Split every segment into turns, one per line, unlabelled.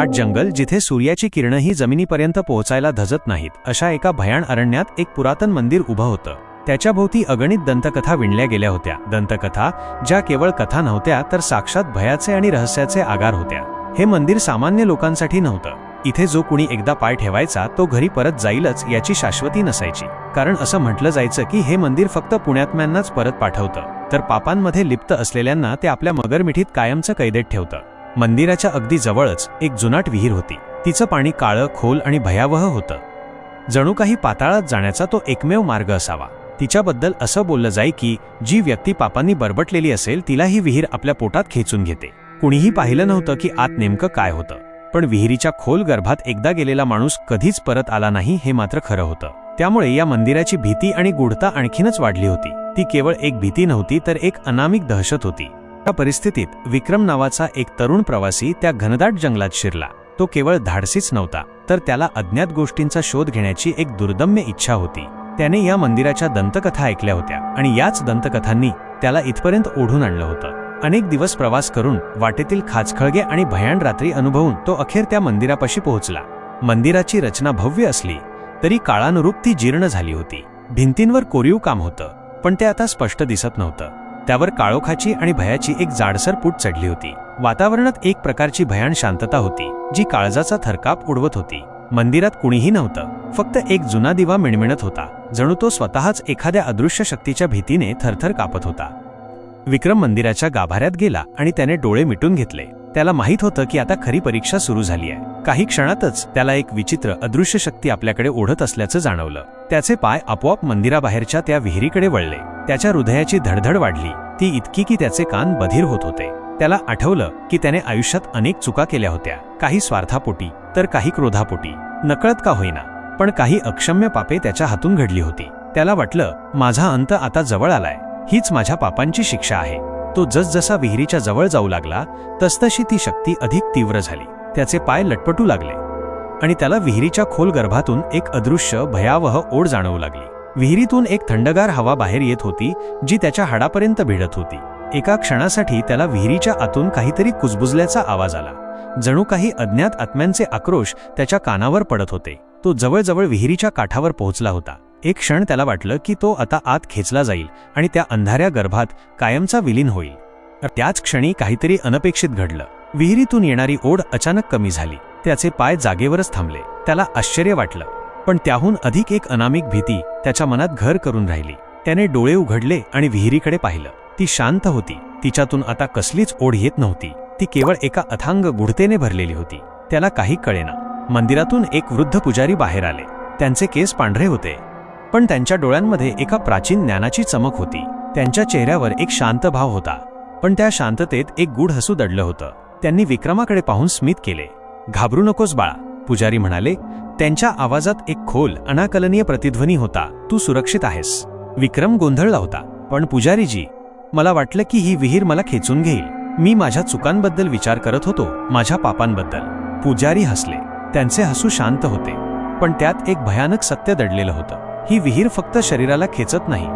दाट जंगल जिथे सूर्याची किरणही जमिनीपर्यंत पोहोचायला धजत नाहीत अशा एका भयाण अरण्यात एक पुरातन मंदिर उभं होतं. त्याच्या भोवती अगणित दंतकथा विणल्या गेल्या होत्या. दंतकथा ज्या केवळ कथा नव्हत्या तर साक्षात भयाचे आणि रहस्याचे आगार होत्या. हे मंदिर सामान्य लोकांसाठी नव्हतं. इथे जो कुणी एकदा पाय ठेवायचा तो घरी परत जाईलच याची शाश्वती नसायची. कारण असं म्हटलं जायचं की हे मंदिर फक्त पुण्यात्म्यांनाच परत पाठवतं. तर पापांमध्ये लिप्त असलेल्यांना ते आपल्या मगरमिठीत कायमचं कैदेत ठेवतं. मंदिराच्या अगदी जवळच एक जुनाट विहीर होती. तिचं पाणी काळं खोल आणि भयावह होतं. जणू काही पाताळात जाण्याचा तो एकमेव मार्ग असावा. तिच्याबद्दल असं बोललं जाई की जी व्यक्ती पापांनी बरबटलेली असेल तिला ही विहीर आपल्या पोटात खेचून घेते. कुणीही पाहिलं नव्हतं की आत नेमकं काय होतं. पण विहिरीच्या खोल गर्भात एकदा गेलेला माणूस कधीच परत आला नाही हे मात्र खरं होतं. त्यामुळे या मंदिराची भीती आणि गुढता आणखीनच वाढली होती. ती केवळ एक भीती नव्हती तर एक अनामिक दहशत होती. या परिस्थितीत विक्रम नावाचा एक तरुण प्रवासी त्या घनदाट जंगलात शिरला. तो केवळ धाडसीच नव्हता तर त्याला अज्ञात गोष्टींचा शोध घेण्याची एक दुर्दम्य इच्छा होती. त्याने या मंदिराच्या दंतकथा ऐकल्या होत्या आणि याच दंतकथांनी त्याला इथपर्यंत ओढून आणलं होतं. अनेक दिवस प्रवास करून वाटेतील खाचखळगे आणि भयाण रात्री अनुभवून तो अखेर त्या मंदिरापाशी पोहोचला. मंदिराची रचना भव्य असली तरी काळानुरूप ती जीर्ण झाली होती. भिंतींवर कोरीव काम होतं पण ते आता स्पष्ट दिसत नव्हतं. त्यावर काळोखाची आणि भयाची एक जाडसर पूट चढली होती. वातावरणात एक प्रकारची भयाण शांतता होती जी काळजाचा थरकाप उडवत होती. मंदिरात कुणीही नव्हतं फक्त एक जुना दिवा मिणमिणत होता जणू तो स्वतःच एखाद्या अदृश्य शक्तीच्या भीतीने थरथर कापत होता. विक्रम मंदिराच्या गाभाऱ्यात गेला आणि त्याने डोळे मिटून घेतले. त्याला माहीत होतं की आता खरी परीक्षा सुरू झाली आहे. काही क्षणातच त्याला एक विचित्र अदृश्य शक्ती आपल्याकडे ओढत असल्याचं जाणवलं. त्याचे पाय आपोआप मंदिराबाहेरच्या त्या विहिरीकडे वळले. त्याच्या हृदयाची धडधड वाढली. ती इतकी की त्याचे कान बधीर होत होते. त्याला आठवलं की त्याने आयुष्यात अनेक चुका केल्या होत्या. काही स्वार्थापोटी तर काही क्रोधापोटी. नकळत का होईना. पण काही अक्षम्य पापे त्याच्या हातून घडली होती. त्याला वाटलं माझा अंत आता जवळ आलाय. हीच माझ्या पापांची शिक्षा आहे. तो जसजसा विहिरीच्या जवळ जाऊ लागला तसतशी ती शक्ती अधिक तीव्र झाली. त्याचे पाय लटपटू लागले. आणि त्याला विहिरीच्या खोल गर्भातून एक अदृश्य भयावह ओढ जाणवू लागली. विहिरीतून एक थंडगार हवा बाहेर येत होती जी त्याच्या हाडापर्यंत भिडत होती. एका क्षणासाठी त्याला विहिरीच्या आतून काहीतरी कुजबुजल्याचा आवाज आला. जणू काही अज्ञात आत्म्यांचे आक्रोश त्याच्या कानावर पडत होते. तो जवळजवळ विहिरीच्या काठावर पोहोचला होता. एक क्षण त्याला वाटलं की तो आता आत खेचला जाईल आणि त्या अंधाऱ्या गर्भात कायमचा विलीन होईल. त्याच क्षणी काहीतरी अनपेक्षित घडलं. विहिरीतून येणारी ओढ अचानक कमी झाली. त्याचे पाय जागेवरच थांबले. त्याला आश्चर्य वाटलं. पण त्याहून अधिक एक अनामिक भीती त्याच्या मनात घर करून राहिली. त्याने डोळे उघडले आणि विहिरीकडे पाहिलं. ती शांत होती. तिच्यातून आता कसलीच ओढ येत नव्हती. ती केवळ एका अथांग गुढतेने भरलेली होती. त्याला काही कळेना. मंदिरातून एक वृद्ध पुजारी बाहेर आले. त्यांचे केस पांढरे होते. पण त्यांच्या डोळ्यांमध्ये एका प्राचीन ज्ञानाची चमक होती. त्यांच्या चेहऱ्यावर एक शांत भाव होता. पण त्या शांततेत एक गूढ हसू दडलं होतं. त्यांनी विक्रमाकडे पाहून स्मित केले. घाबरू नकोस बाळा पुजारी म्हणाले. त्यांच्या आवाजात एक खोल अनाकलनीय प्रतिध्वनी होता. तू सुरक्षित आहेस. विक्रम गोंधळला होता. पण पुजारीजी मला वाटलं की ही विहीर मला खेचून घेईल. मी माझ्या चुकांबद्दल विचार करत होतो माझ्या पापांबद्दल. पुजारी हसले. त्यांचे हसू शांत होते. पण त्यात एक भयानक सत्य दडलेलं होतं. ही विहीर फक्त शरीराला खेचत नाही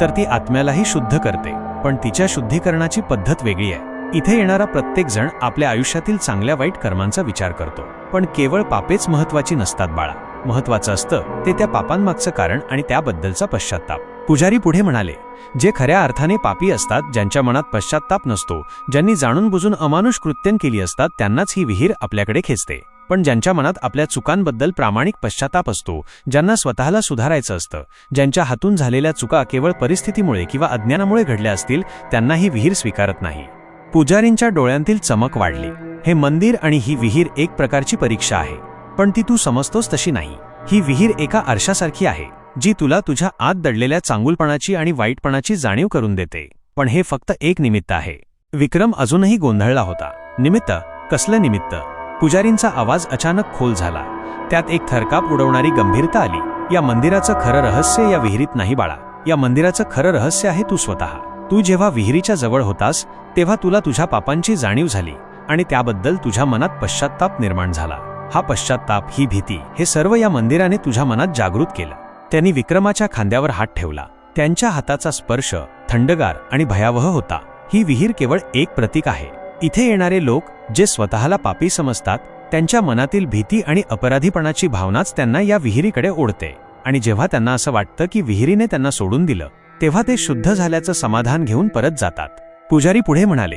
तर ती आत्म्यालाही शुद्ध करते. पण तिच्या शुद्धीकरणाची पद्धत वेगळी आहे. इथे येणारा प्रत्येक जण आपल्या आयुष्यातील चांगल्या वाईट कर्मांचा विचार करतो. पण केवळ पापेच महत्वाची नसतात बाळा. महत्वाचं असतं ते त्या पापांमागचं कारण आणि त्याबद्दलचा पश्चाताप पुजारी पुढे म्हणाले जे खऱ्या अर्थाने पापी असतात ज्यांच्या मनात पश्चाताप नसतो ज्यांनी जाणून बुजून अमानुष कृत्यन केली असतात त्यांनाच ही विहीर आपल्याकडे खेचते. पण ज्यांच्या मनात आपल्या चुकांबद्दल प्रामाणिक पश्चाताप असतो ज्यांना स्वतःला सुधारायचं असतं ज्यांच्या हातून झालेल्या चुका केवळ परिस्थितीमुळे किंवा अज्ञानामुळे घडल्या असतील त्यांना ही विहीर स्वीकारत नाही. पुजारींच्या डोळ्यांतील चमक वाढली. हे मंदिर आणि ही विहीर एक प्रकारची परीक्षा आहे. पण ती तू समजतोस तशी नाही. ही विहीर एका आरशासारखी आहे जी तुला तुझ्या आत दडलेल्या चांगुलपणाची आणि वाईटपणाची जाणीव करून देते. पण हे फक्त एक निमित्त आहे. विक्रम अजूनही गोंधळला होता. निमित्त? कसलं निमित्त? पुजारींचा आवाज अचानक खोल झाला. त्यात एक थरकाप उडवणारी गंभीरता आली. या मंदिराचं खरं रहस्य या विहिरीत नाही बाळा. या मंदिराचं खरं रहस्य आहे तू स्वतः. तू जेव्हा विहिरीच्या जवळ होतास तेव्हा तुला तुझ्या पापांची जाणीव झाली आणि त्याबद्दल तुझ्या मनात पश्चाताप निर्माण झाला. हा पश्चाताप ही भीती हे सर्व या मंदिराने तुझ्या मनात जागृत केलं. त्यांनी विक्रमाच्या खांद्यावर हात ठेवला. त्यांच्या हाताचा स्पर्श थंडगार आणि भयावह होता. ही विहीर केवळ एक प्रतीक आहे. इथे येणारे लोक जे स्वतःला पापी समजतात त्यांच्या मनातील भीती आणि अपराधीपणाची भावनाच त्यांना या विहिरीकडे ओढते. आणि जेव्हा त्यांना असं वाटतं की विहिरीने त्यांना सोडून दिलं तेव्हा ते शुद्ध झाल्याचं समाधान घेऊन परत जातात. पुजारी पुढे म्हणाले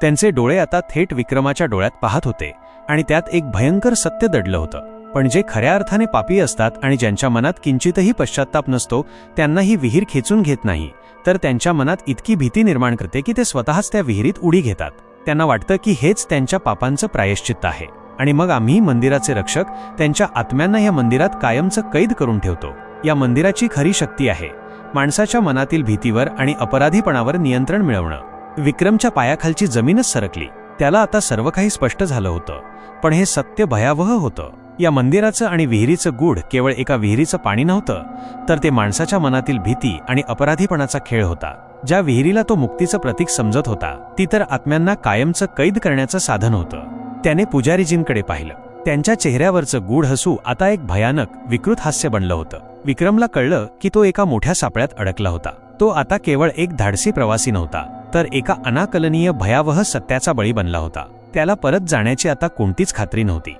त्यांचे डोळे आता थेट विक्रमाच्या डोळ्यात पाहत होते आणि त्यात एक भयंकर सत्य दडलं होतं. पण जे खऱ्या अर्थाने पापी असतात आणि ज्यांच्या मनात किंचितही पश्चाताप नसतो त्यांना ही विहीर खेचून घेत नाही. तर त्यांच्या मनात इतकी भीती निर्माण करते की ते स्वतःच त्या विहिरीत उडी घेतात. त्यांना वाटतं की हेच त्यांच्या पापांचं प्रायश्चित्त आहे. आणि मग आम्ही मंदिराचे रक्षक त्यांच्या आत्म्यांना या मंदिरात कायमचं कैद करून ठेवतो. या मंदिराची खरी शक्ती आहे. माणसाच्या मनातील भीतीवर आणि अपराधीपणावर नियंत्रण मिळवणं. विक्रमच्या पायाखालची जमीनच सरकली. त्याला आता सर्व काही स्पष्ट झालं होतं. पण हे सत्य भयावह होतं. या मंदिराचं आणि विहिरीचं गूढ केवळ एका विहिरीचं पाणी नव्हतं तर ते माणसाच्या मनातील भीती आणि अपराधीपणाचा खेळ होता. ज्या विहिरीला तो मुक्तीचं प्रतीक समजत होता ती तर आत्म्यांना कायमचं कैद करण्याचं साधन होतं. त्याने पुजारीजींकडे पाहिलं. त्यांच्या चेहऱ्यावरचं गूढ हसू आता एक भयानक विकृत हास्य बनलं होतं. विक्रमला कळलं की तो एका मोठ्या सापळ्यात अडकला होता. तो आता केवळ एक धाडसी प्रवासी नव्हता तर एका अनाकलनीय भयावह सत्याचा बळी बनला होता. त्याला परत जाण्याची आता कोणतीच खात्री नव्हती.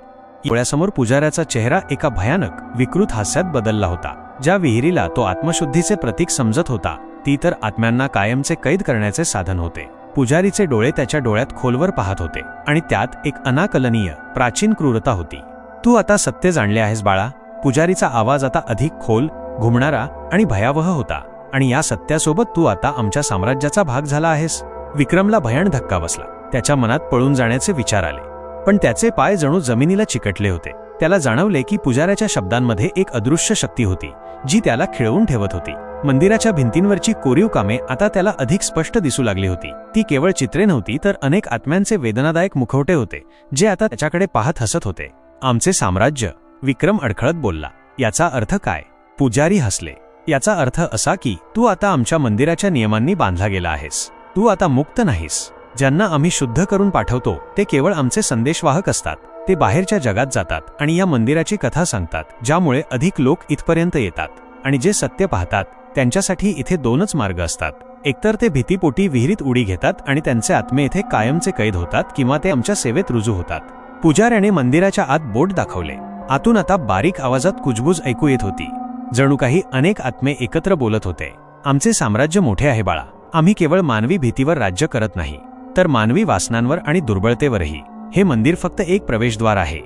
डोळ्यासमोर पुजाऱ्याचा चेहरा एका भयानक विकृत हास्यात बदलला होता. ज्या विहिरीला तो आत्मशुद्धीचे प्रतीक समजत होता ती तर आत्म्यांना कायमचे कैद करण्याचे साधन होते. पुजारीचे डोळे त्याच्या डोळ्यात खोलवर पाहत होते आणि त्यात एक अनाकलनीय प्राचीन क्रूरता होती. तू आता सत्य जाणले आहेस बाळा. पुजारीचा आवाज आता अधिक खोल घुमणारा आणि भयावह होता. आणि या सत्यासोबत तू आता आमच्या साम्राज्याचा भाग झाला आहेस. विक्रमला भयान धक्का बसला. त्याच्या मनात पळून जाण्याचे विचार आले. पण त्याचे पाय जणू जमिनीला चिकटले होते. त्याला जाणवले की पुजाऱ्याच्या शब्दांमध्ये एक अदृश्य शक्ती होती जी त्याला खिळवून ठेवत होती. मंदिराच्या भिंतींवरची कोरीव कामे आता त्याला अधिक स्पष्ट दिसू लागली होती. ती केवळ चित्रे नव्हती तर अनेक आत्म्यांचे वेदनादायक मुखवटे होते जे आता त्याच्याकडे पाहत हसत होते. आमचे साम्राज्य विक्रम अडखळत बोलला याचा अर्थ काय? पुजारी हसले. याचा अर्थ असा की तू आता आमच्या मंदिराच्या नियमांनी बांधला गेला आहेस. तू आता मुक्त नाहीस. ज्यांना आम्ही शुद्ध करून पाठवतो ते केवळ आमचे संदेशवाहक असतात. ते बाहेरच्या जगात जातात आणि या मंदिराची कथा सांगतात ज्यामुळे अधिक लोक इथपर्यंत येतात. आणि जे सत्य पाहतात त्यांच्यासाठी इथे दोनच मार्ग असतात. एकतर ते भीतीपोटी विहिरीत उडी घेतात आणि त्यांचे आत्मे इथे कायमचे कैद होतात किंवा ते आमच्या सेवेत रुजू होतात. पुजाऱ्याने मंदिराच्या आत बोट दाखवले. आतून आता बारीक आवाजात कुजबूज ऐकू येत होती. जणू काही अनेक आत्मे एकत्र बोलत होते. आमचे साम्राज्य मोठे आहे बाळा. आम्ही केवळ मानवी भीतीवर राज्य करत नाही. तर मानवी वासनांवर आणि दुर्बळतेवरही. हे मंदिर फक्त एक प्रवेशद्वार आहे.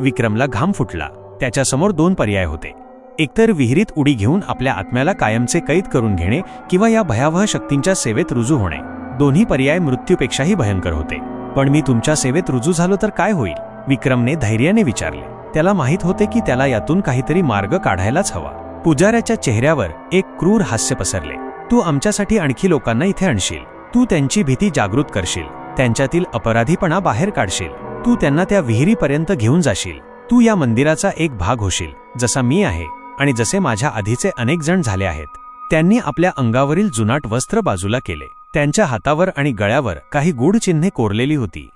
विक्रमला घाम फुटला. त्याच्यासमोर दोन पर्याय होते. एकतर विहिरीत उडी घेऊन आपल्या आत्म्याला कायमचे कैद करून घेणे किंवा या भयावह शक्तींच्या सेवेत रुजू होणे. दोन्ही पर्याय मृत्यूपेक्षाही भयंकर होते. पण मी तुमच्या सेवेत रुजू झालो तर काय होईल? विक्रमने धैर्याने विचारले. त्याला माहीत होते की त्याला यातून काहीतरी मार्ग काढायलाच हवा. पुजाऱ्याच्या चेहऱ्यावर एक क्रूर हास्य पसरले. तू आमच्यासाठी आणखी लोकांना इथे आणशील. तू त्यांची भीती जागृत करशील त्यांच्यातील अपराधीपणा बाहेर काढशील. तू त्यांना त्या विहिरीपर्यंत घेऊन जाशील. तू या मंदिराचा एक भाग होशील जसा मी आहे आणि जसे माझ्या आधीचे अनेक जण झाले आहेत. त्यांनी आपल्या अंगावरील जुनाट वस्त्र बाजूला केले. त्यांच्या हातावर आणि गळ्यावर काही गूढ चिन्हे कोरलेली होती.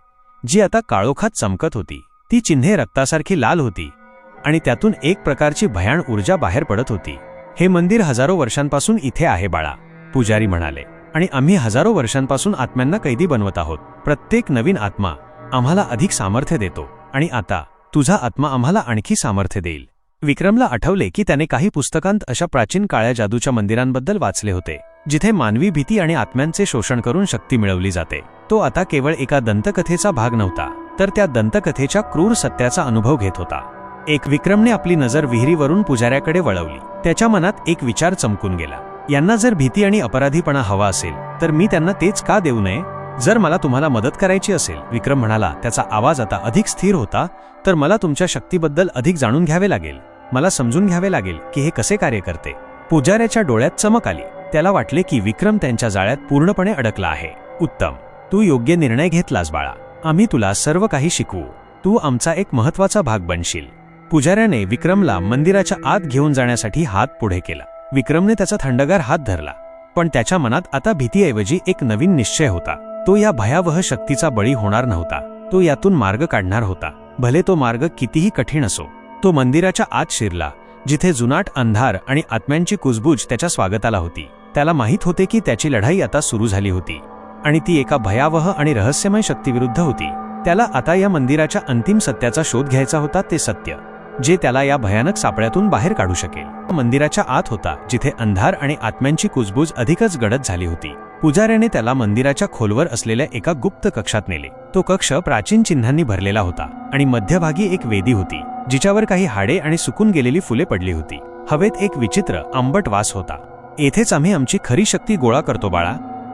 जी आता काळोखात चमकत होती. ती चिन्हे रक्तासारखी लाल होती. आणि त्यातून एक प्रकारची भयाण ऊर्जा बाहेर पडत होती. हे मंदिर हजारो वर्षांपासून इथे आहे बाळा पुजारी म्हणाले. आणि आम्ही हजारो वर्षांपासून आत्म्यांना कैदी बनवत आहोत. प्रत्येक नवीन आत्मा आम्हाला अधिक सामर्थ्य देतो आणि आता तुझा आत्मा आम्हाला आणखी सामर्थ्य देईल. विक्रमला आठवले की त्याने काही पुस्तकांत अशा प्राचीन काळ्या जादूच्या मंदिरांबद्दल वाचले होते जिथे मानवी भीती आणि आत्म्यांचे शोषण करून शक्ती मिळवली जाते. तो आता केवळ एका दंतकथेचा भाग नव्हता तर त्या दंतकथेच्या क्रूर सत्याचा अनुभव घेत होता. एक विक्रमने आपली नजर विहिरीवरून पुजाऱ्याकडे वळवली. त्याच्या मनात एक विचार चमकून गेला. यांना जर भीती आणि अपराधीपणा हवा असेल तर मी त्यांना तेच का देऊ नये? जर मला तुम्हाला मदत करायची असेल विक्रम म्हणाला त्याचा आवाज आता अधिक स्थिर होता तर मला तुमच्या शक्तीबद्दल अधिक जाणून घ्यावे लागेल. मला समजून घ्यावे लागेल की हे कसे कार्य करते. पुजाऱ्याच्या डोळ्यात चमक आली. त्याला वाटले की विक्रम त्यांच्या जाळ्यात पूर्णपणे अडकला आहे. उत्तम. तू योग्य निर्णय घेतलास बाळा. आम्ही तुला सर्व काही शिकवू. तू आमचा एक महत्त्वाचा भाग बनशील. पुजाऱ्याने विक्रमला मंदिराच्या आत घेऊन जाण्यासाठी हात पुढे केला. विक्रमने त्याचा थंडगार हात धरला. पण त्याच्या मनात आता भीतीऐवजी एक नवीन निश्चय होता. तो या भयावह शक्तीचा बळी होणार नव्हता. तो यातून मार्ग काढणार होता. भले तो मार्ग कितीही कठीण असो तो मंदिराच्या आत शिरला जिथे जुनाट अंधार आणि आत्म्यांची कुजबूज त्याच्या स्वागताला होती. त्याला माहीत होते की त्याची लढाई आता सुरू झाली होती. आणि ती एका भयावह आणि रहस्यमय शक्तीविरुद्ध होती. त्याला आता या मंदिराच्या अंतिम सत्याचा शोध घ्यायचा होता ते सत्य. जे त्याला या भयानक सापळ्यातून बाहेर काढू शकेल. मंदिराच्या आत होता जिथे अंधार आणि आत्म्यांची कुजबूज अधिकच गडद झाली होती. पुजाऱ्याने त्याला मंदिराच्या खोलवर असलेल्या एका गुप्त कक्षात नेले. तो कक्ष प्राचीन चिन्हांनी भरलेला होता आणि मध्यभागी एक वेदी होती जिच्यावर काही हाडे आणि सुकून गेलेली फुले पडली होती. हवेत एक विचित्र आंबट वास होता. येथेच आम्ही आमची खरी शक्ती गोळा करतो बाळा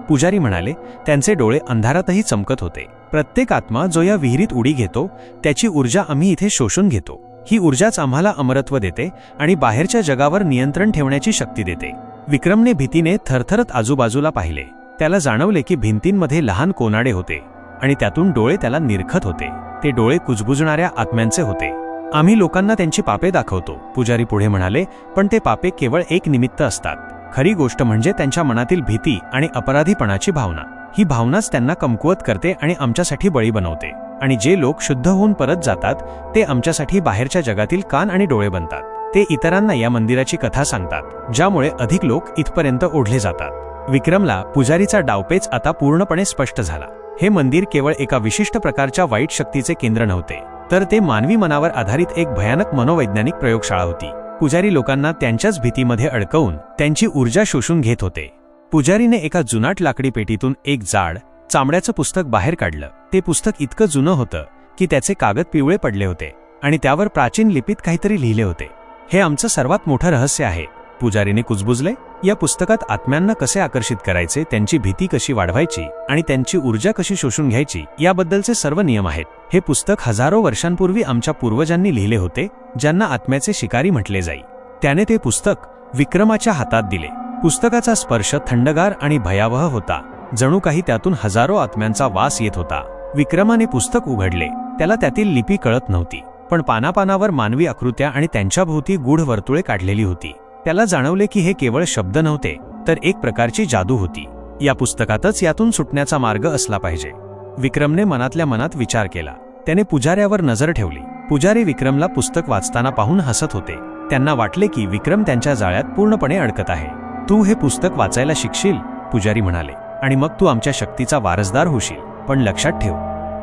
पुजारी म्हणाले. त्यांचे डोळे अंधारातही चमकत होते. प्रत्येक आत्मा जो या विहिरीत उडी घेतो त्याची ऊर्जा आम्ही इथे शोषून घेतो. ही ऊर्जाच आम्हाला अमरत्व देते आणि बाहेरच्या जगावर नियंत्रण ठेवण्याची शक्ती देते. विक्रमने भीतीने थरथरत आजूबाजूला पाहिले. त्याला जाणवले की भिंतींमध्ये लहान कोनाडे होते आणि त्यातून डोळे त्याला निरखत होते. ते डोळे कुजबुजणाऱ्या आत्म्यांचे होते. आम्ही लोकांना त्यांची पापे दाखवतो पुजारी पुढे म्हणाले पण ते पापे केवळ एक निमित्त असतात. खरी गोष्ट म्हणजे त्यांच्या मनातील भीती आणि अपराधीपणाची भावना. ही भावनाच त्यांना कमकुवत करते आणि आमच्यासाठी बळी बनवते. आणि जे लोक शुद्ध होऊन परत जातात ते आमच्यासाठी बाहेरच्या जगातील कान आणि डोळे बनतात. ते इतरांना या मंदिराची कथा सांगतात ज्यामुळे अधिक लोक इथपर्यंत ओढले जातात. विक्रमला पुजारीचा डावपेच आता पूर्णपणे स्पष्ट झाला. हे मंदिर केवळ एका विशिष्ट प्रकारच्या वाईट शक्तीचे केंद्र नव्हते तर ते मानवी मनावर आधारित एक भयानक मनोवैज्ञानिक प्रयोगशाळा होती. पुजारी लोकांना त्यांच्याच भीतीमध्ये अडकवून त्यांची ऊर्जा शोषून घेत होते. पुजारीने एका जुनाट लाकडी पेटीतून एक जाड चामड्याचं पुस्तक बाहेर काढलं. ते पुस्तक इतकं जुनं होतं की त्याचे कागद पिवळे पडले होते आणि त्यावर प्राचीन लिपीत काहीतरी लिहिले होते. हे आमचं सर्वात मोठं रहस्य आहे. पुजारीने कुजबुजले या पुस्तकात आत्म्यांना कसे आकर्षित करायचे त्यांची भीती कशी वाढवायची आणि त्यांची ऊर्जा कशी शोषून घ्यायची याबद्दलचे सर्व नियम आहेत. हे पुस्तक हजारो वर्षांपूर्वी आमच्या पूर्वजांनी लिहिले होते ज्यांना आत्म्याचे शिकारी म्हटले जाई. त्याने ते पुस्तक विक्रमाच्या हातात दिले. पुस्तकाचा स्पर्श थंडगार आणि भयावह होता. जणू काही त्यातून हजारो आत्म्यांचा वास येत होता. विक्रमाने पुस्तक उघडले. त्याला त्यातील लिपी कळत नव्हती. पण पानापानावर मानवी आकृत्या आणि त्यांच्याभोवती गूढ वर्तुळे काढलेली होती. त्याला जाणवले की हे केवळ शब्द नव्हते तर एक प्रकारची जादू होती. या पुस्तकातच यातून सुटण्याचा मार्ग असला पाहिजे. विक्रमने मनातल्या मनात विचार केला. त्याने पुजाऱ्यावर नजर ठेवली. पुजारी विक्रमला पुस्तक वाचताना पाहून हसत होते. त्यांना वाटले की विक्रम त्यांच्या जाळ्यात पूर्णपणे अडकत आहे. तू हे पुस्तक वाचायला शिकशील? पुजारी म्हणाले. आणि मग तू आमच्या शक्तीचा वारसदार होशील. पण लक्षात ठेव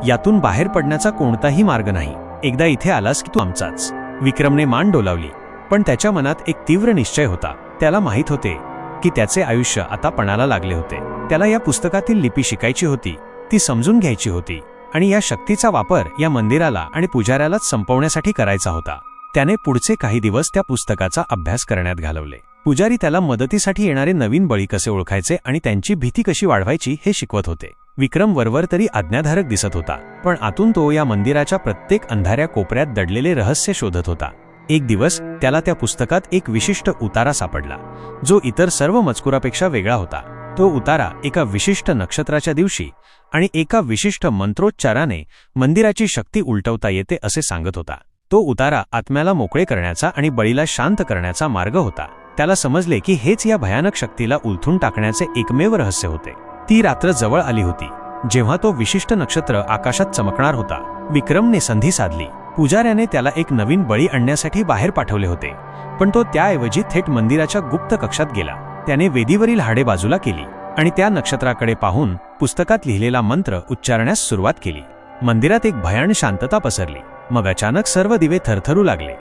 यातून बाहेर पडण्याचा कोणताही मार्ग नाही. एकदा इथे आलास की तू आमचाच. विक्रमने मान डोलावली पण त्याच्या मनात एक तीव्र निश्चय होता. त्याला माहीत होते की त्याचे आयुष्य आता पणाला लागले होते. त्याला या पुस्तकातील लिपी शिकायची होती ती समजून घ्यायची होती आणि या शक्तीचा वापर या मंदिराला आणि पुजाऱ्यालाच संपवण्यासाठी करायचा होता. त्याने पुढचे काही दिवस त्या पुस्तकाचा अभ्यास करण्यात घालवले. पुजारी त्याला मदतीसाठी येणारे नवीन बळी कसे ओळखायचे आणि त्यांची भीती कशी वाढवायची हे शिकवत होते. विक्रम वरवर तरी आज्ञाधारक दिसत होता पण आतून तो या मंदिराच्या प्रत्येक अंधाऱ्या कोपऱ्यात दडलेले रहस्य शोधत होता. एक दिवस त्याला त्या पुस्तकात एक विशिष्ट उतारा सापडला जो इतर सर्व मजकुरापेक्षा वेगळा होता. तो उतारा एका विशिष्ट नक्षत्राच्या दिवशी आणि एका विशिष्ट मंत्रोच्चाराने मंदिराची शक्ती उलटवता येते असे सांगत होता. तो उतारा आत्म्याला मोकळे करण्याचा आणि बळीला शांत करण्याचा मार्ग होता. त्याला समजले की हेच या भयानक शक्तीला उलथून टाकण्याचे एकमेव रहस्य होते. ती रात्र जवळ आली होती. जेव्हा तो विशिष्ट नक्षत्र आकाशात चमकणार होता विक्रमने संधी साधली. पुजाऱ्याने त्याला एक नवीन बळी आणण्यासाठी बाहेर पाठवले होते. पण तो त्याऐवजी थेट मंदिराच्या गुप्त कक्षात गेला. त्याने वेदीवरील हाडे बाजूला केली आणि त्या नक्षत्राकडे पाहून पुस्तकात लिहिलेला मंत्र उच्चारण्यास सुरुवात केली. मंदिरात एक भयान शांतता पसरली. मग अचानक सर्व दिवे थरथरू लागले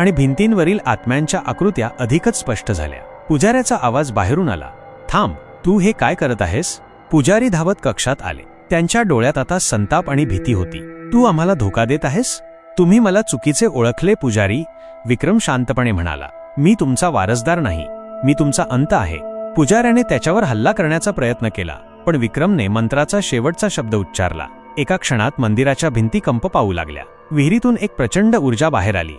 आणि भिंतींवरील आत्म्यांच्या आकृत्या अधिकच स्पष्ट झाल्या. पुजाऱ्याचा आवाज बाहेरून आला थांब तू हे काय करत आहेस? पुजारी धावत कक्षात आले. त्यांच्या डोळ्यात आता संताप आणि भीती होती. तू आम्हाला धोका देत आहेस? तुम्ही मला चुकीचे ओळखले पुजारी विक्रम शांतपणे म्हणाला. मी तुमचा वारसदार नाही. मी तुमचा अंत आहे. पुजाऱ्याने त्याच्यावर हल्ला करण्याचा प्रयत्न केला पण विक्रमने मंत्राचा शेवटचा शब्द उच्चारला. एका क्षणात मंदिराच्या भिंती कंप पाहू लागल्या. विहिरीतून एक प्रचंड ऊर्जा बाहेर आली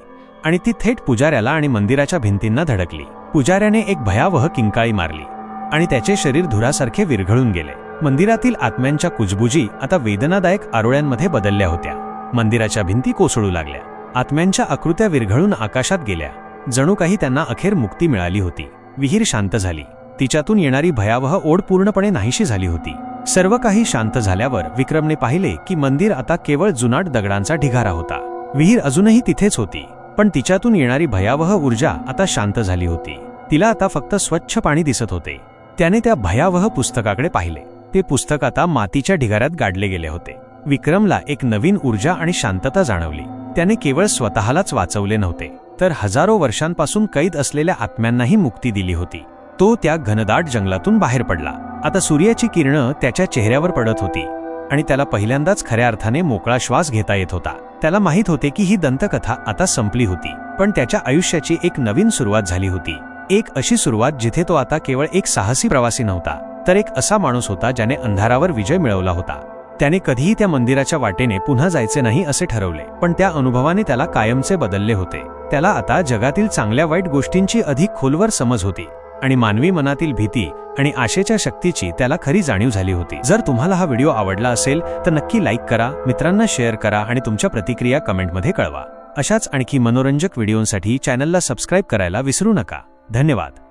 आणि ती थेट पुजाऱ्याला आणि मंदिराच्या भिंतींना धडकली. पुजाऱ्याने एक भयावह किंकाळी मारली आणि त्याचे शरीर धुरासारखे विरघळून गेले. मंदिरातील आत्म्यांच्या कुजबुजी आता वेदनादायक आरोळ्यांमध्ये बदलल्या होत्या. मंदिराच्या भिंती कोसळू लागल्या. आत्म्यांच्या आकृत्या विरघळून आकाशात गेल्या. जणू काही त्यांना अखेर मुक्ती मिळाली होती. विहीर शांत झाली. तिच्यातून येणारी भयावह ओढ पूर्णपणे नाहीशी झाली होती. सर्व काही शांत झाल्यावर विक्रमने पाहिले की मंदिर आता केवळ जुनाट दगडांचा ढिगारा होता. विहीर अजूनही तिथेच होती पण तिच्यातून येणारी भयावह ऊर्जा आता शांत झाली होती. तिला आता फक्त स्वच्छ पाणी दिसत होते. त्याने त्या भयावह पुस्तकाकडे पाहिले. ते पुस्तक आता मातीच्या ढिगाऱ्यात गाडले गेले होते. विक्रमला एक नवीन ऊर्जा आणि शांतता जाणवली. त्याने केवळ स्वतःलाच वाचवले नव्हते तर हजारो वर्षांपासून कैद असलेल्या आत्म्यांनाही मुक्ती दिली होती. तो त्या घनदाट जंगलातून बाहेर पडला. आता सूर्याची किरणं त्याच्या चेहऱ्यावर पडत होती आणि त्याला पहिल्यांदाच खऱ्या अर्थाने मोकळा श्वास घेता येत होता. त्याला माहीत होते की ही दंतकथा आता संपली होती पण त्याच्या आयुष्याची एक नवीन सुरुवात झाली होती. एक अशी सुरुवात जिथे तो आता केवळ एक साहसी प्रवासी नव्हता तर एक असा माणूस होता ज्याने अंधारावर विजय मिळवला होता. त्याने कधीही त्या मंदिराच्या वाटेने पुन्हा जायचे नाही असे ठरवले पण त्या अनुभवाने त्याला कायमचे बदलले होते. त्याला आता जगातील चांगल्या वाईट गोष्टींची अधिक खोलवर समज होती. आणि मानवी मनातील भीती आणि आशेच्या शक्तीची त्याला खरी जाणीव झाली होती. जर तुम्हाला हा व्हिडिओ आवडला असेल तर नक्की लाईक करा मित्रांना शेअर करा आणि तुमच्या प्रतिक्रिया कमेंटमध्ये कळवा. अशाच आणखी मनोरंजक व्हिडिओंसाठी चॅनलला सबस्क्राईब करायला विसरू नका. धन्यवाद.